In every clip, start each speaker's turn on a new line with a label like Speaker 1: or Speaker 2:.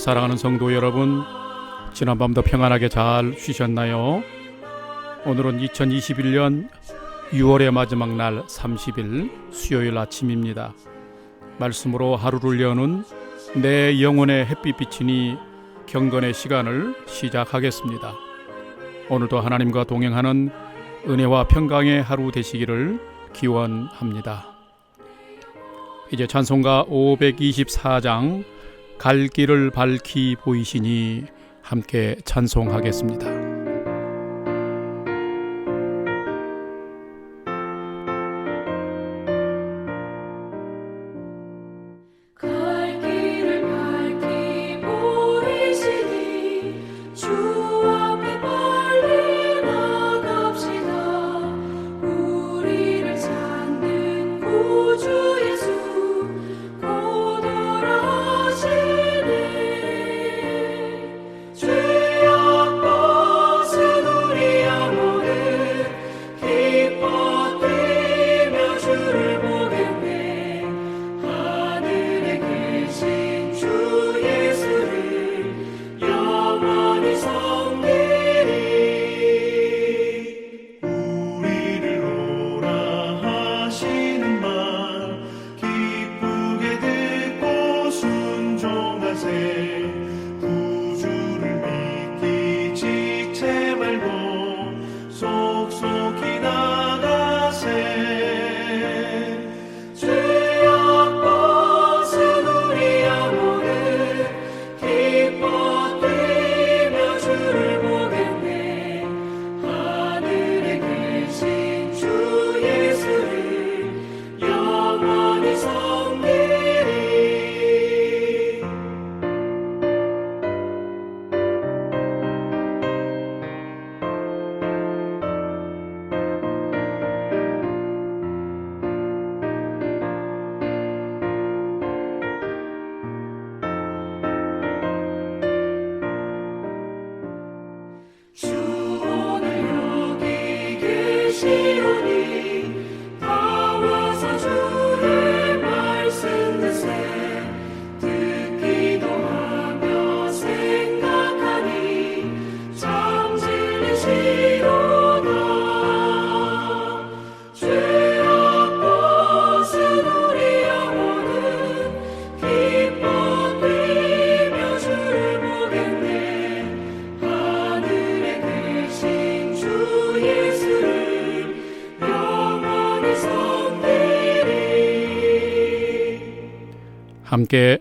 Speaker 1: 사랑하는 성도 여러분 지난밤도 평안하게 잘 쉬셨나요? 오늘은 2021년 6월의 마지막 날 30일 수요일 아침입니다. 말씀으로 하루를 여는 내 영혼의 햇빛 비치니 경건의 시간을 시작하겠습니다. 오늘도 하나님과 동행하는 은혜와 평강의 하루 되시기를 기원합니다. 이제 찬송가 524장 갈 길을 밝히 보이시니 함께 찬송하겠습니다.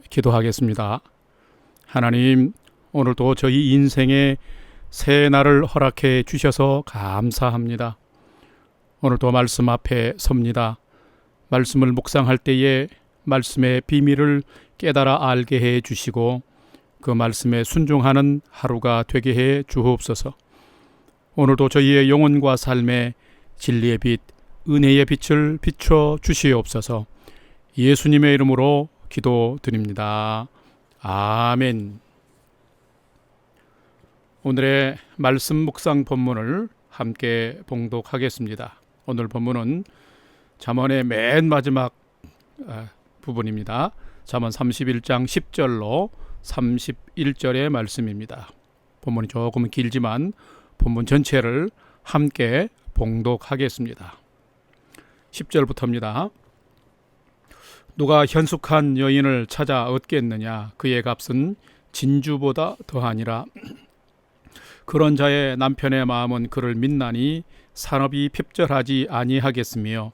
Speaker 1: 기도하겠습니다. 하나님, 오늘도 저희 인생에 새 날을 허락해 주셔서 감사합니다. 오늘도 말씀 앞에 섭니다. 말씀을 묵상할 때에 말씀의 비밀을 깨달아 알게 해 주시고 그 말씀에 순종하는 하루가 되게 해 주옵소서. 오늘도 저희의 영혼과 삶에 진리의 빛, 은혜의 빛을 비춰 주시옵소서. 예수님의 이름으로 기도드립니다. 아멘. 오늘의 말씀 묵상 본문을 함께 봉독하겠습니다. 오늘 본문은 잠언의 맨 마지막 아, 부분입니다. 잠언 31장 10절로 31절의 말씀입니다. 본문이 조금 길지만 본문 전체를 함께 봉독하겠습니다. 10절부터입니다. 누가 현숙한 여인을 찾아 얻겠느냐? 그의 값은 진주보다 더하니라. 그런 자의 남편의 마음은 그를 믿나니 산업이 핍절하지 아니하겠으며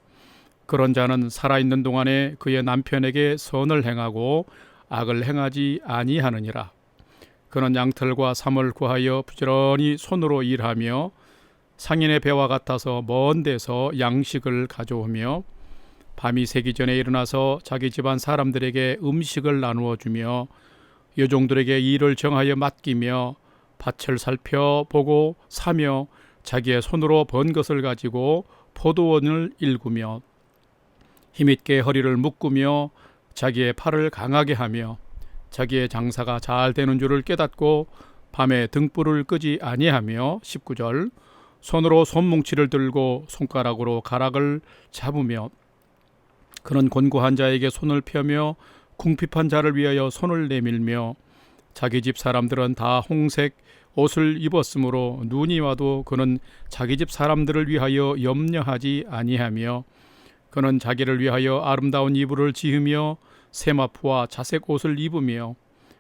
Speaker 1: 그런 자는 살아있는 동안에 그의 남편에게 선을 행하고 악을 행하지 아니하느니라. 그는 양털과 삼을 구하여 부지런히 손으로 일하며 상인의 배와 같아서 먼 데서 양식을 가져오며 밤이 새기 전에 일어나서 자기 집안 사람들에게 음식을 나누어 주며 여종들에게 일을 정하여 맡기며 밭을 살펴보고 사며 자기의 손으로 번 것을 가지고 포도원을 일구며 힘있게 허리를 묶으며 자기의 팔을 강하게 하며 자기의 장사가 잘 되는 줄을 깨닫고 밤에 등불을 끄지 아니하며 19절 손으로 손뭉치를 들고 손가락으로 가락을 잡으며 그는 곤고한 자에게 손을 펴며 궁핍한 자를 위하여 손을 내밀며 자기 집 사람들은 다 홍색 옷을 입었으므로 눈이 와도 그는 자기 집 사람들을 위하여 염려하지 아니하며 그는 자기를 위하여 아름다운 이불을 지으며 세마포와 자색 옷을 입으며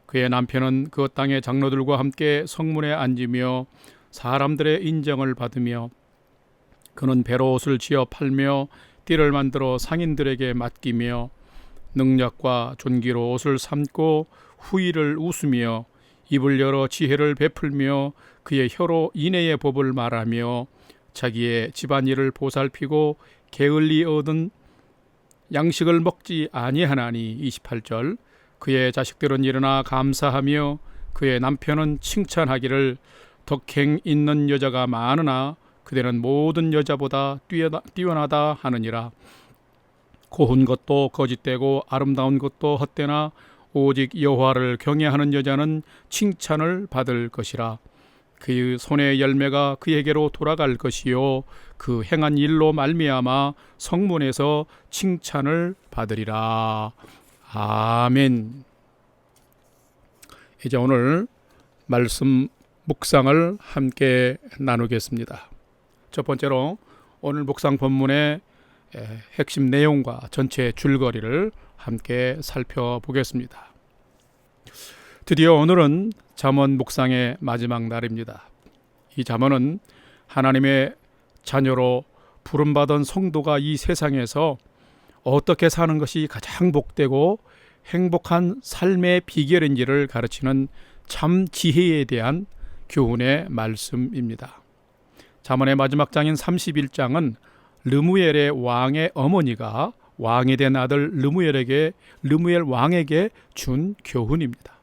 Speaker 1: 그의 남편은 그 땅의 장로들과 함께 성문에 앉으며 사람들의 인정을 받으며 그는 배로 옷을 지어 팔며 띠를 만들어 상인들에게 맡기며 능력과 존귀로 옷을 삼고 후일을 웃으며 입을 열어 지혜를 베풀며 그의 혀로 인애의 법을 말하며 자기의 집안일을 보살피고 게을리 얻은 양식을 먹지 아니하나니 28절 그의 자식들은 일어나 감사하며 그의 남편은 칭찬하기를 덕행 있는 여자가 많으나 그대는 모든 여자보다 뛰어나, 뛰어나다 하느니라. 고운 것도 거짓되고 아름다운 것도 헛되나 오직 여호와를 경외하는 여자는 칭찬을 받을 것이라. 그의 손의 열매가 그에게로 돌아갈 것이요. 그 행한 일로 말미암아 성문에서 칭찬을 받으리라. 아멘. 이제 오늘 말씀 묵상을 함께 나누겠습니다 첫 번째로 오늘 묵상 본문의 에, 핵심 내용과 전체 줄거리를 함께 살펴보겠습니다. 드디어 오늘은 잠언 묵상의 마지막 날입니다. 이 잠언은 하나님의 자녀로 부름받은 성도가 이 세상에서 어떻게 사는 것이 가장 복되고 행복한 삶의 비결인지를 가르치는 참 지혜에 대한 교훈의 말씀입니다. 잠언의 마지막 장인 31장은 르무엘의 왕의 어머니가 왕이 된 아들 르무엘에게 르무엘 왕에게 준 교훈입니다.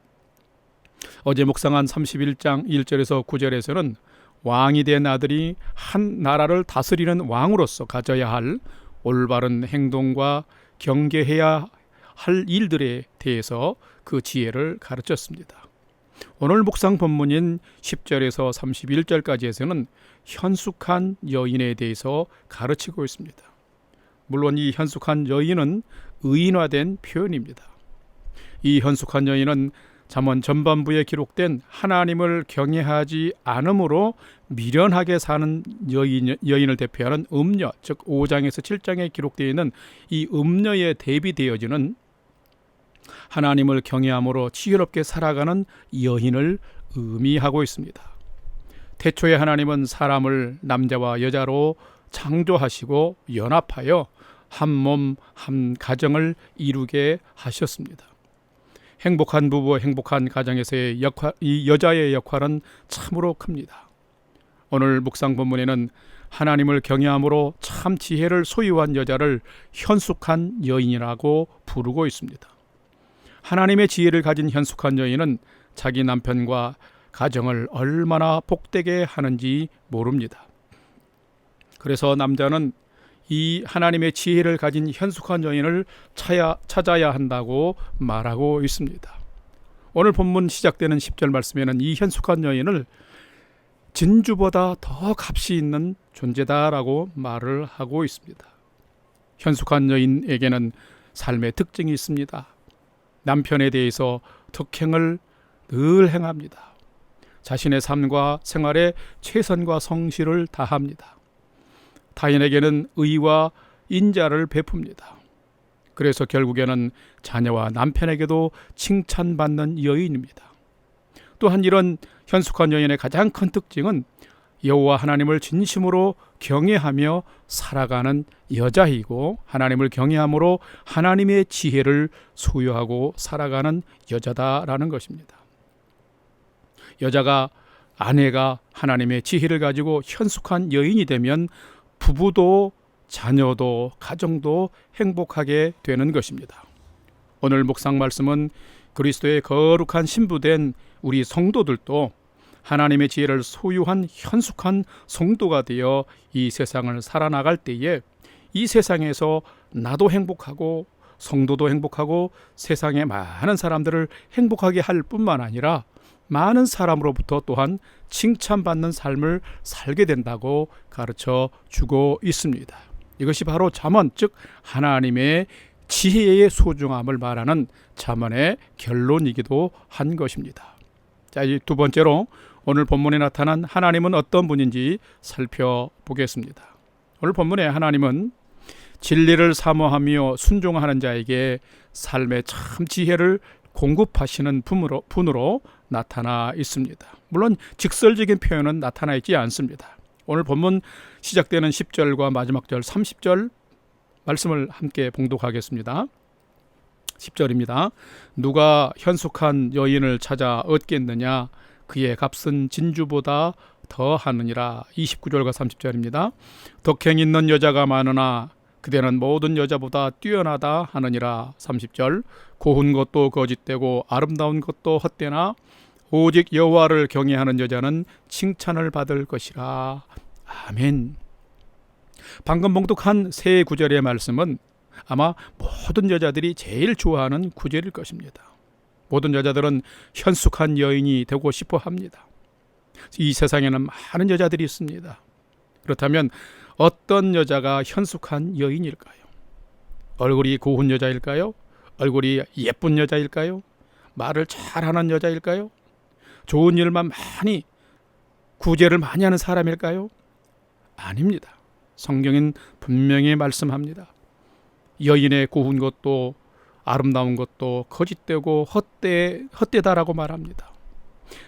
Speaker 1: 어제 묵상한 31장 1절에서 9절에서는 왕이 된 아들이 한 나라를 다스리는 왕으로서 가져야 할 올바른 행동과 경계해야 할 일들에 대해서 그 지혜를 가르쳤습니다. 오늘 묵상 본문인 10절에서 31절까지에서는 현숙한 여인에 대해서 가르치고 있습니다. 물론 이 현숙한 여인은 의인화된 표현입니다. 이 현숙한 여인은 잠언 전반부에 기록된 하나님을 경외하지 않으므로 미련하게 사는 여인, 여인을 대표하는 음녀, 즉 5장에서 7장에 기록되어 있는 이 음녀에 대비되어지는 하나님을 경외함으로 지혜롭게 살아가는 여인을 의미하고 있습니다. 태초에 하나님은 사람을 남자와 여자로 창조하시고 연합하여 한 몸, 한 가정을 이루게 하셨습니다. 행복한 부부, 행복한 가정에서의 역할, 이 여자의 역할은 참으로 큽니다. 오늘 묵상 본문에는 하나님을 경외함으로 참 지혜를 소유한 여자를 현숙한 여인이라고 부르고 있습니다. 하나님의 지혜를 가진 현숙한 여인은 자기 남편과 가정을 얼마나 복되게 하는지 모릅니다. 그래서 남자는 이 하나님의 지혜를 가진 현숙한 여인을 찾아, 찾아야 한다고 말하고 있습니다. 오늘 본문 시작되는 10절 말씀에는 이 현숙한 여인을 진주보다 더 값이 있는 존재다라고 말을 하고 있습니다. 현숙한 여인에게는 삶의 특징이 있습니다. 남편에 대해서 덕행을 늘 행합니다. 자신의 삶과 생활에 최선과 성실을 다합니다. 타인에게는 의와 인자를 베풉니다. 그래서 결국에는 자녀와 남편에게도 칭찬받는 여인입니다. 또한 이런 현숙한 여인의 가장 큰 특징은 여호와 하나님을 진심으로 경외하며 살아가는 여자이고 하나님을 경외함으로 하나님의 지혜를 소유하고 살아가는 여자다라는 것입니다. 여자가 아내가 하나님의 지혜를 가지고 현숙한 여인이 되면 부부도 자녀도 가정도 행복하게 되는 것입니다. 오늘 묵상 말씀은 그리스도의 거룩한 신부된 우리 성도들도 하나님의 지혜를 소유한 현숙한 성도가 되어 이 세상을 살아나갈 때에 이 세상에서 나도 행복하고 성도도 행복하고 세상의 많은 사람들을 행복하게 할 뿐만 아니라 많은 사람으로부터 또한 칭찬받는 삶을 살게 된다고 가르쳐 주고 있습니다. 이것이 바로 잠언 즉 하나님의 지혜의 소중함을 말하는 자문의 결론이기도 한 것입니다. 자, 이 두 번째로 오늘 본문에 나타난 하나님은 어떤 분인지 살펴보겠습니다. 오늘 본문에 하나님은 진리를 사모하며 순종하는 자에게 삶의 참 지혜를 공급하시는 분으로, 분으로 나타나 있습니다. 물론 직설적인 표현은 나타나 있지 않습니다. 오늘 본문 시작되는 10절과 마지막 절 30절 말씀을 함께 봉독하겠습니다. 10절입니다. 누가 현숙한 여인을 찾아 얻겠느냐 그의 값은 진주보다 더 하느니라 29절과 30절입니다. 덕행 있는 여자가 많으나 그대는 모든 여자보다 뛰어나다 하느니라 30절 고운 것도 거짓되고 아름다운 것도 헛되나 오직 여호와를 경외하는 여자는 칭찬을 받을 것이라 아멘. 방금 봉독한 세 구절의 말씀은 아마 모든 여자들이 제일 좋아하는 구절일 것입니다. 모든 여자들은 현숙한 여인이 되고 싶어 합니다. 이 세상에는 많은 여자들이 있습니다. 그렇다면 어떤 여자가 현숙한 여인일까요? 얼굴이 고운 여자일까요? 얼굴이 예쁜 여자일까요? 말을 잘하는 여자일까요? 좋은 일만 많이 구제를 많이 하는 사람일까요? 아닙니다. 성경은 분명히 말씀합니다. 여인의 고운 것도 아름다운 것도 거짓되고 헛되 헛되다라고 말합니다.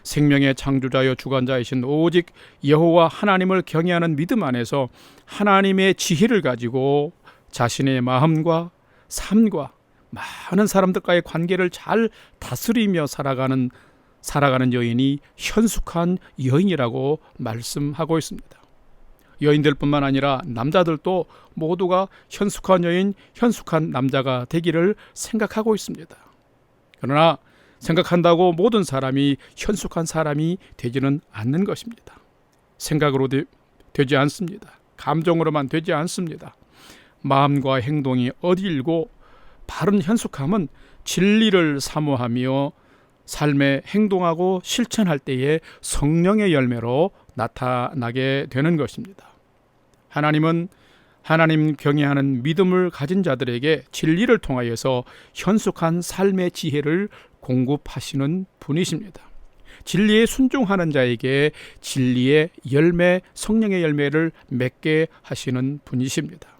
Speaker 1: 생명의 창조자여 주관자이신 오직 여호와 하나님을 경외하는 믿음 안에서 하나님의 지혜를 가지고 자신의 마음과 삶과 많은 사람들과의 관계를 잘 다스리며 살아가는 살아가는 여인이 현숙한 여인이라고 말씀하고 있습니다. 여인들뿐만 아니라 남자들도 모두가 현숙한 여인, 현숙한 남자가 되기를 생각하고 있습니다. 그러나 생각한다고 모든 사람이 현숙한 사람이 되지는 않는 것입니다. 생각으로 되, 되지 않습니다. 감정으로만 되지 않습니다. 마음과 행동이 어디일고 바른 현숙함은 진리를 사모하며 삶에 행동하고 실천할 때에 성령의 열매로 나타나게 되는 것입니다. 하나님은 하나님 경외하는 믿음을 가진 자들에게 진리를 통하여서 현숙한 삶의 지혜를 공급하시는 분이십니다. 진리에 순종하는 자에게 진리의 열매, 성령의 열매를 맺게 하시는 분이십니다.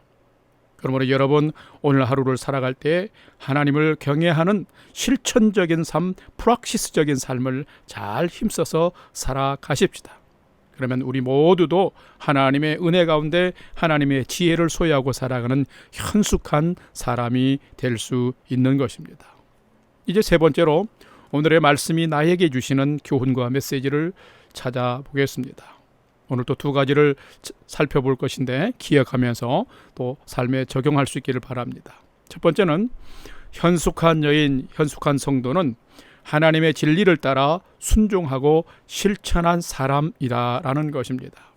Speaker 1: 그러므로 여러분 오늘 하루를 살아갈 때 하나님을 경외하는 실천적인 삶, 프락시스적인 삶을 잘 힘써서 살아가십시다. 그러면 우리 모두도 하나님의 은혜 가운데 하나님의 지혜를 소유하고 살아가는 현숙한 사람이 될 수 있는 것입니다. 이제 세 번째로 오늘의 말씀이 나에게 주시는 교훈과 메시지를 찾아보겠습니다. 오늘 또 두 가지를 살펴볼 것인데 기억하면서 또 삶에 적용할 수 있기를 바랍니다. 첫 번째는 현숙한 여인, 현숙한 성도는 하나님의 진리를 따라 순종하고 실천한 사람이다라는 것입니다.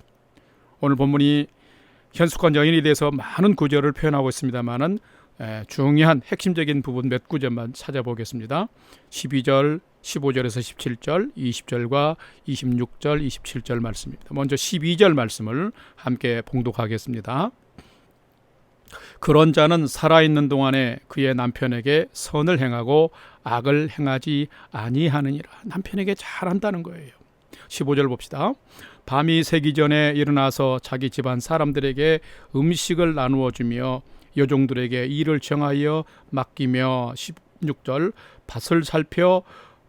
Speaker 1: 오늘 본문이 현숙한 여인에 대해서 많은 구절을 표현하고 있습니다만은 중요한 핵심적인 부분 몇 구절만 찾아보겠습니다. 12절, 15절에서 17절, 20절과 26절, 27절 말씀입니다. 먼저 12절 말씀을 함께 봉독하겠습니다. 그런 자는 살아있는 동안에 그의 남편에게 선을 행하고 악을 행하지 아니하느니라. 남편에게 잘한다는 거예요. 15절 봅시다. 밤이 새기 전에 일어나서 자기 집안 사람들에게 음식을 나누어 주며 여종들에게 일을 정하여 맡기며 16절 밭을 살펴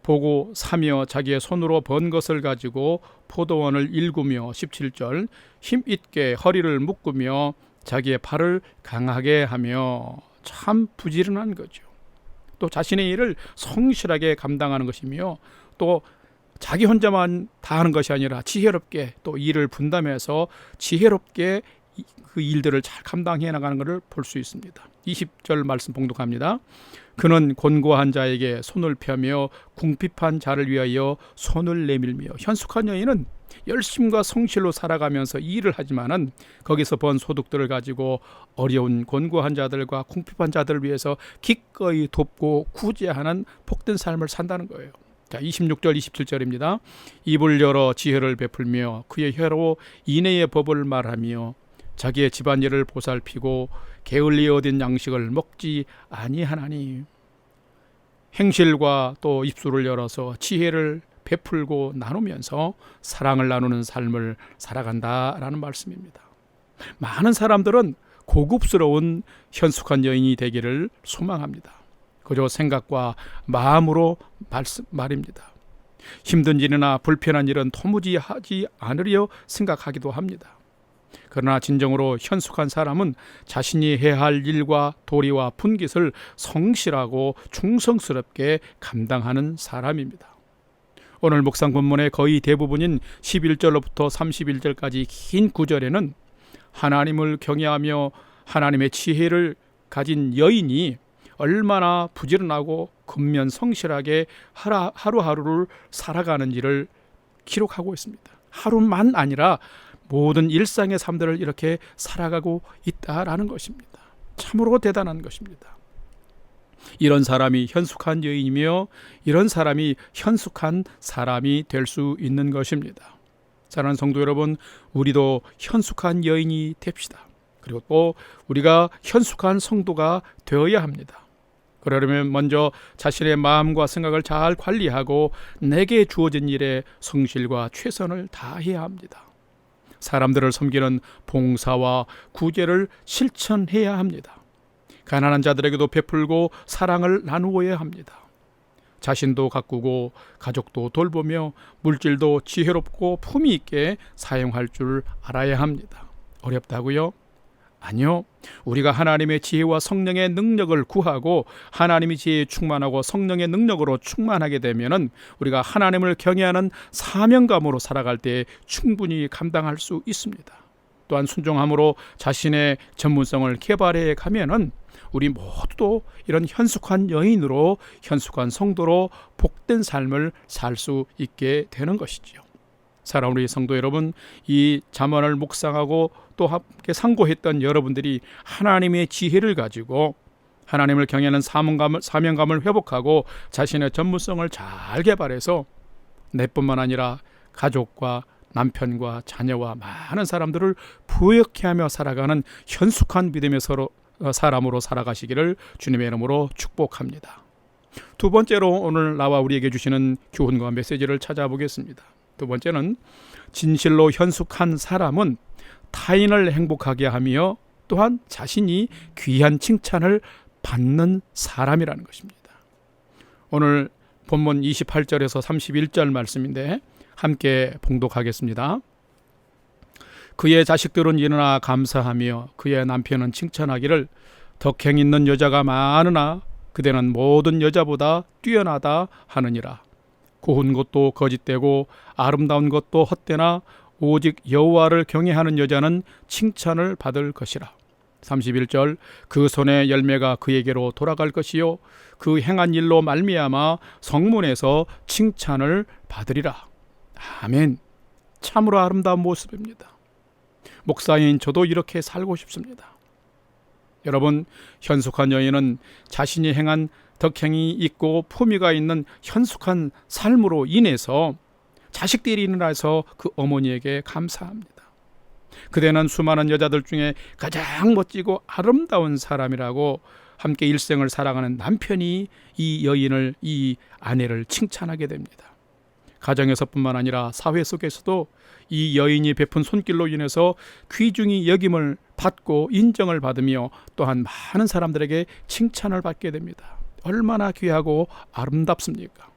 Speaker 1: 보고 사며 자기의 손으로 번 것을 가지고 포도원을 일구며 17절 힘 있게 허리를 묶으며 자기의 팔을 강하게 하며 참 부지런한 거죠. 또 자신의 일을 성실하게 감당하는 것이며 또 자기 혼자만 다 하는 것이 아니라 지혜롭게 또 일을 분담해서 지혜롭게 그 일들을 잘 감당해 나가는 것을 볼 수 있습니다. 20절 말씀 봉독합니다. 그는 곤고한 자에게 손을 펴며 궁핍한 자를 위하여 손을 내밀며 현숙한 여인은 열심과 성실로 살아가면서 일을 하지만은 거기서 번 소득들을 가지고 어려운 곤고한 자들과 궁핍한 자들을 위해서 기꺼이 돕고 구제하는 복된 삶을 산다는 거예요. 자, 26절 27절입니다. 입을 열어 지혜를 베풀며 그의 혀로 인애의 법을 말하며 자기의 집안일을 보살피고 게을리 얻은 양식을 먹지 아니하나니 행실과 또 입술을 열어서 지혜를 베풀고 나누면서 사랑을 나누는 삶을 살아간다라는 말씀입니다. 많은 사람들은 고급스러운 현숙한 여인이 되기를 소망합니다. 그저 생각과 마음으로 말씀, 말입니다. 힘든 일이나 불편한 일은 도무지 하지 않으려 생각하기도 합니다. 그러나 진정으로 현숙한 사람은 자신이 해야 할 일과 도리와 분깃을 성실하고 충성스럽게 감당하는 사람입니다. 오늘 묵상 본문의 거의 대부분인 11절로부터 31절까지 긴 구절에는 하나님을 경외하며 하나님의 지혜를 가진 여인이 얼마나 부지런하고 근면 성실하게 하루하루를 살아가는지를 기록하고 있습니다. 하루만 아니라 모든 일상의 삶들을 이렇게 살아가고 있다라는 것입니다. 참으로 대단한 것입니다. 이런 사람이 현숙한 여인이며 이런 사람이 현숙한 사람이 될 수 있는 것입니다. 사랑하는 성도 여러분, 우리도 현숙한 여인이 됩시다. 그리고 또 우리가 현숙한 성도가 되어야 합니다. 그러려면 먼저 자신의 마음과 생각을 잘 관리하고 내게 주어진 일에 성실과 최선을 다해야 합니다. 사람들을 섬기는 봉사와 구제를 실천해야 합니다. 가난한 자들에게도 베풀고 사랑을 나누어야 합니다. 자신도 가꾸고 가족도 돌보며 물질도 지혜롭고 품위 있게 사용할 줄 알아야 합니다. 어렵다고요? 아니요. 우리가 하나님의 지혜와 성령의 능력을 구하고 하나님의 지혜에 충만하고 성령의 능력으로 충만하게 되면은 우리가 하나님을 경외하는 사명감으로 살아갈 때 충분히 감당할 수 있습니다. 또한 순종함으로 자신의 전문성을 개발해 가면은 우리 모두도 이런 현숙한 여인으로 현숙한 성도로 복된 삶을 살 수 있게 되는 것이지요. 사랑 우리 성도 여러분, 이 잠언을 묵상하고 또 함께 상고했던 여러분들이 하나님의 지혜를 가지고 하나님을 경외하는 사명감을, 사명감을 회복하고 자신의 전문성을 잘 개발해서 내뿐만 아니라 가족과 남편과 자녀와 많은 사람들을 부욕해 하며 살아가는 현숙한 믿음의 서로 어, 사람으로 살아가시기를 주님의 이름으로 축복합니다. 두 번째로 오늘 나와 우리에게 주시는 교훈과 메시지를 찾아보겠습니다. 두 번째는 진실로 현숙한 사람은 타인을 행복하게 하며 또한 자신이 귀한 칭찬을 받는 사람이라는 것입니다. 오늘 본문 28절에서 31절 말씀인데 함께 봉독하겠습니다. 그의 자식들은 일어나 감사하며 그의 남편은 칭찬하기를 덕행 있는 여자가 많으나 그대는 모든 여자보다 뛰어나다 하느니라. 고운 것도 거짓되고 아름다운 것도 헛되나 오직 여호와를 경외하는 여자는 칭찬을 받을 것이라. 31절 그 손의 열매가 그에게로 돌아갈 것이요 그 행한 일로 말미암아 성문에서 칭찬을 받으리라. 아멘. 참으로 아름다운 모습입니다. 목사인 저도 이렇게 살고 싶습니다. 여러분, 현숙한 여인은 자신이 행한 덕행이 있고 품위가 있는 현숙한 삶으로 인해서 자식들이 일어나서 그 어머니에게 감사합니다. 그대는 수많은 여자들 중에 가장 멋지고 아름다운 사람이라고 함께 일생을 살아가는 남편이 이 여인을 이 아내를 칭찬하게 됩니다. 가정에서뿐만 아니라 사회 속에서도 이 여인이 베푼 손길로 인해서 귀중히 여김을 받고 인정을 받으며 또한 많은 사람들에게 칭찬을 받게 됩니다. 얼마나 귀하고 아름답습니까?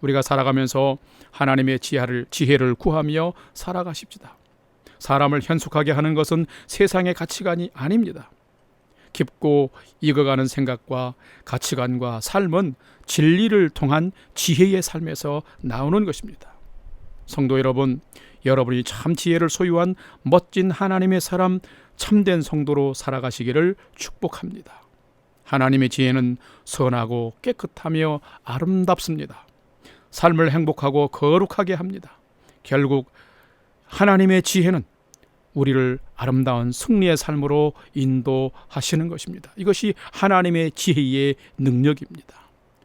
Speaker 1: 우리가 살아가면서 하나님의 지혜를, 지혜를 구하며 살아가십시다. 사람을 현숙하게 하는 것은 세상의 가치관이 아닙니다. 깊고 익어가는 생각과 가치관과 삶은 진리를 통한 지혜의 삶에서 나오는 것입니다. 성도 여러분, 여러분이 참 지혜를 소유한 멋진 하나님의 사람, 참된 성도로 살아가시기를 축복합니다. 하나님의 지혜는 선하고 깨끗하며 아름답습니다. 삶을 행복하고 거룩하게 합니다. 결국 하나님의 지혜는 우리를 아름다운 승리의 삶으로 인도하시는 것입니다. 이것이 하나님의 지혜의 능력입니다.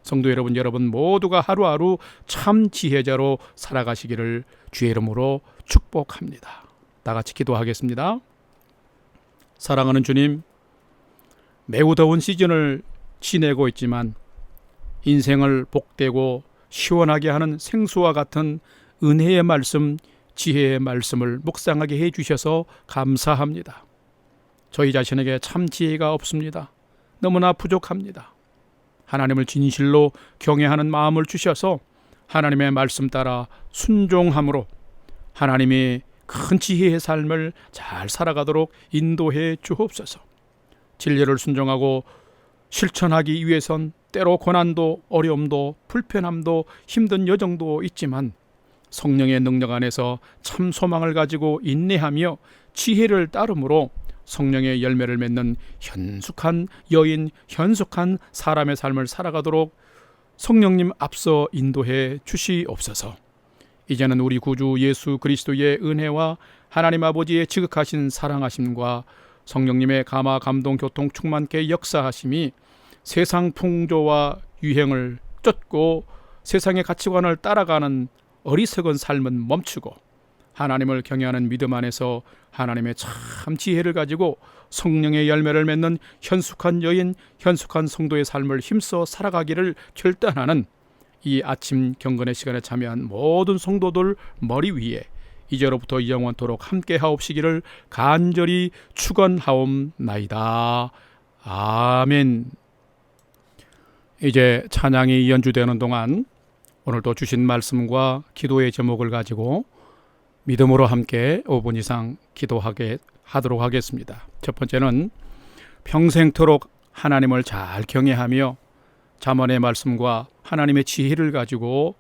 Speaker 1: 성도 여러분, 여러분 모두가 하루하루 참 지혜자로 살아가시기를 주의 이름으로 축복합니다. 다 같이 기도하겠습니다. 사랑하는 주님, 매우 더운 시즌을 지내고 있지만 인생을 복되고 시원하게 하는 생수와 같은 은혜의 말씀, 지혜의 말씀을 묵상하게 해 주셔서 감사합니다. 저희 자신에게 참 지혜가 없습니다. 너무나 부족합니다. 하나님을 진실로 경외하는 마음을 주셔서 하나님의 말씀 따라 순종함으로 하나님이 큰 지혜의 삶을 잘 살아가도록 인도해 주옵소서. 진리를 순종하고 실천하기 위해선 때로 고난도 어려움도 불편함도 힘든 여정도 있지만 성령의 능력 안에서 참 소망을 가지고 인내하며 지혜를 따름으로 성령의 열매를 맺는 현숙한 여인, 현숙한 사람의 삶을 살아가도록 성령님 앞서 인도해 주시옵소서. 이제는 우리 구주 예수 그리스도의 은혜와 하나님 아버지의 지극하신 사랑하심과 성령님의 감화 감동 교통 충만케 역사하심이 세상 풍조와 유행을 쫓고 세상의 가치관을 따라가는 어리석은 삶은 멈추고 하나님을 경외하는 믿음 안에서 하나님의 참 지혜를 가지고 성령의 열매를 맺는 현숙한 여인, 현숙한 성도의 삶을 힘써 살아가기를 결단하는 이 아침 경건의 시간에 참여한 모든 성도들 머리 위에 이제로부터 영원토록 함께 하옵시기를 간절히 축원하옵나이다. 아멘. 이제 찬양이 연주되는 동안 오늘도 주신 말씀과 기도의 제목을 가지고 믿음으로 함께 5분 이상 기도하게 하도록 하겠습니다. 첫 번째는 평생토록 하나님을 잘 경외하며 자문의 말씀과 하나님의 지혜를 가지고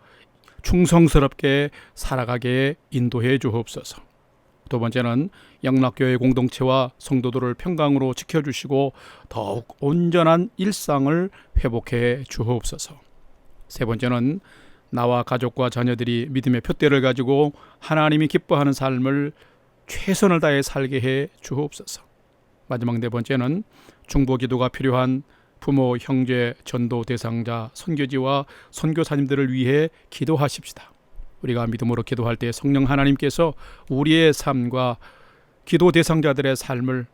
Speaker 1: 충성스럽게 살아가게 인도해 주옵소서. 두 번째는 영락교회 공동체와 성도들을 평강으로 지켜주시고 더욱 온전한 일상을 회복해 주옵소서. 세 번째는 나와 가족과 자녀들이 믿음의 표대를 가지고 하나님이 기뻐하는 삶을 최선을 다해 살게 해 주옵소서. 마지막 네 번째는 중보 기도가 필요한 부모, 형제, 전도 대상자, 선교지와 선교사님들을 위해 기도하십시다. 우리가 믿음으로 기도할 때 성령 하나님께서 우리의 삶과 기도 대상자들의 삶을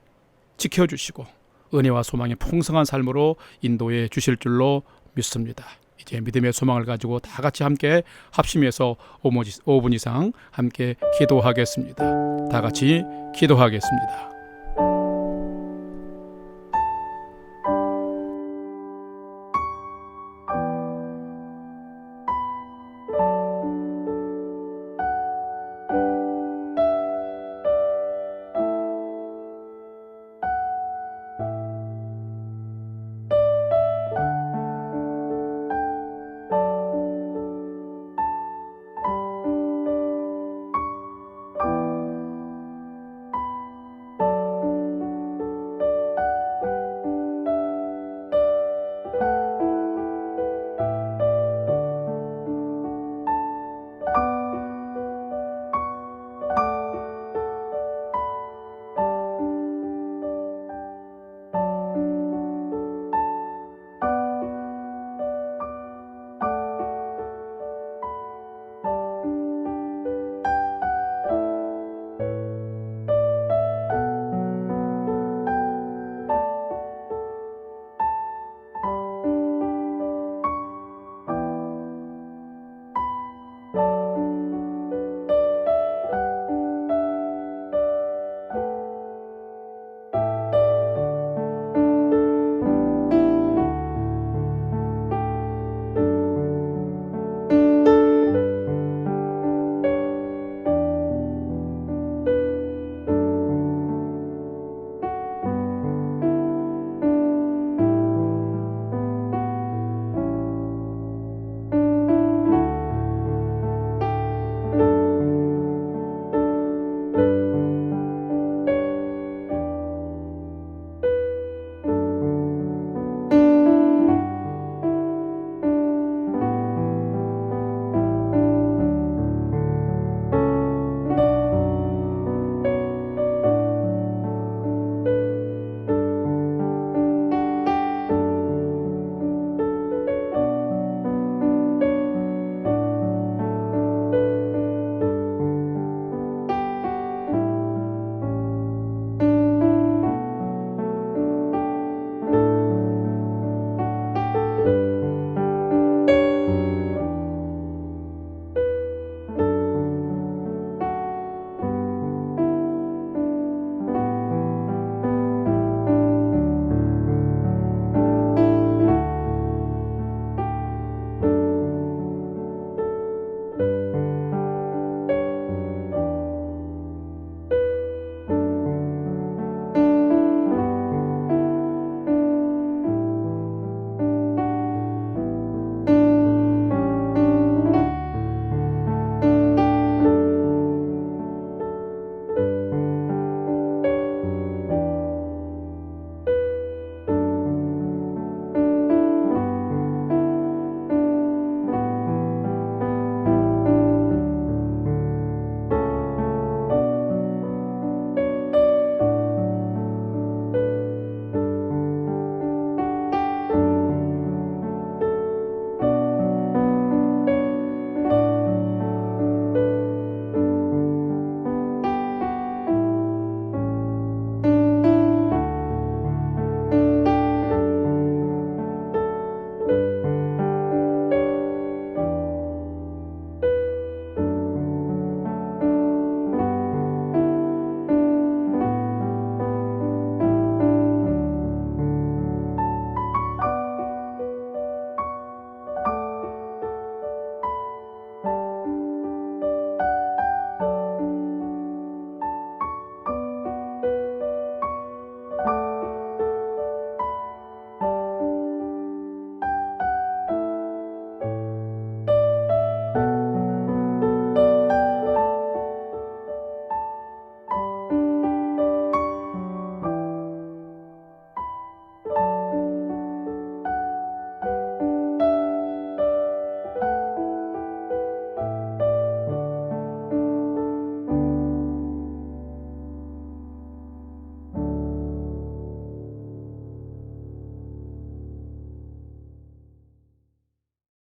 Speaker 1: 지켜주시고 은혜와 소망의 풍성한 삶으로 인도해 주실 줄로 믿습니다. 이제 믿음의 소망을 가지고 다 같이 함께 합심해서 5분 이상 함께 기도하겠습니다. 다 같이 기도하겠습니다.